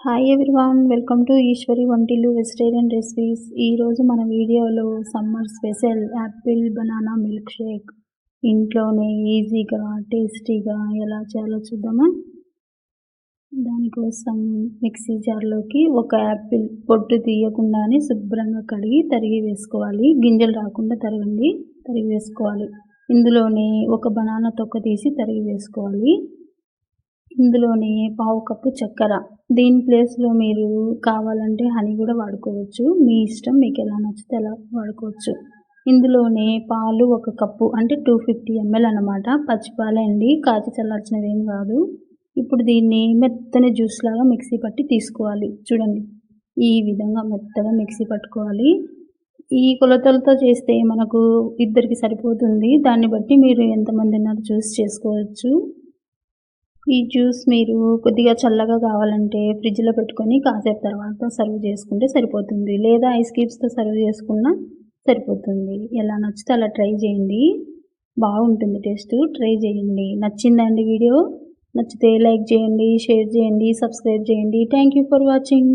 Hi everyone welcome to Eshwari వంటిల్లు vegetarian recipes ఈరోజు మన వీడియోలో summer special apple banana milkshake ఇంట్లోనే ఈజీగా టేస్టీగా ఎలా చేయాలో చూద్దామా? దానికోసం మిక్సీ జార్లోకి ఒక యాపిల్ పొట్టు తీయకుండానే శుభ్రంగా కడిగి తరిగి వేసుకోవాలి. గింజలు రాకుండా తరగండి తరిగి వేసుకోవాలి. ఇందులోనే ఒక బనానా తొక్క తీసి తరిగి వేసుకోవాలి. ఇందులోనే పావు కప్పు చక్కెర. దీని ప్లేస్లో మీరు కావాలంటే హనీ కూడా వాడుకోవచ్చు. మీ ఇష్టం మీకు ఎలా నచ్చితే ఎలా వాడుకోవచ్చు. ఇందులోనే పాలు ఒక కప్పు అంటే టూ ఫిఫ్టీ ఎంఎల్ అనమాట పచ్చిపాలే అండి కాచి చల్లార్చినవి ఏం కాదు. ఇప్పుడు దీన్ని మెత్తని జ్యూస్ లాగా మిక్సీ పట్టి తీసుకోవాలి. చూడండి. ఈ విధంగా మెత్తగా మిక్సీ పట్టుకోవాలి. ఈ కొలతలతో చేస్తే మనకు ఇద్దరికి సరిపోతుంది. దాన్ని బట్టి మీరు ఎంతమంది ఉన్నారు చూస్ చేసుకోవచ్చు. ఈ జ్యూస్ మీరు కొద్దిగా చల్లగా కావాలంటే ఫ్రిడ్జ్లో పెట్టుకొని కాసేపు తర్వాత సర్వ్ చేసుకుంటే సరిపోతుంది. లేదా ఐస్ క్యూబ్స్తో సర్వ్ చేసుకున్నా సరిపోతుంది. ఎలా నచ్చితే అలా ట్రై చేయండి. బాగుంటుంది టేస్ట్. ట్రై చేయండి. నచ్చిందండి వీడియో? నచ్చితే లైక్ చేయండి షేర్ చేయండి సబ్స్క్రైబ్ చేయండి. Thank you for watching.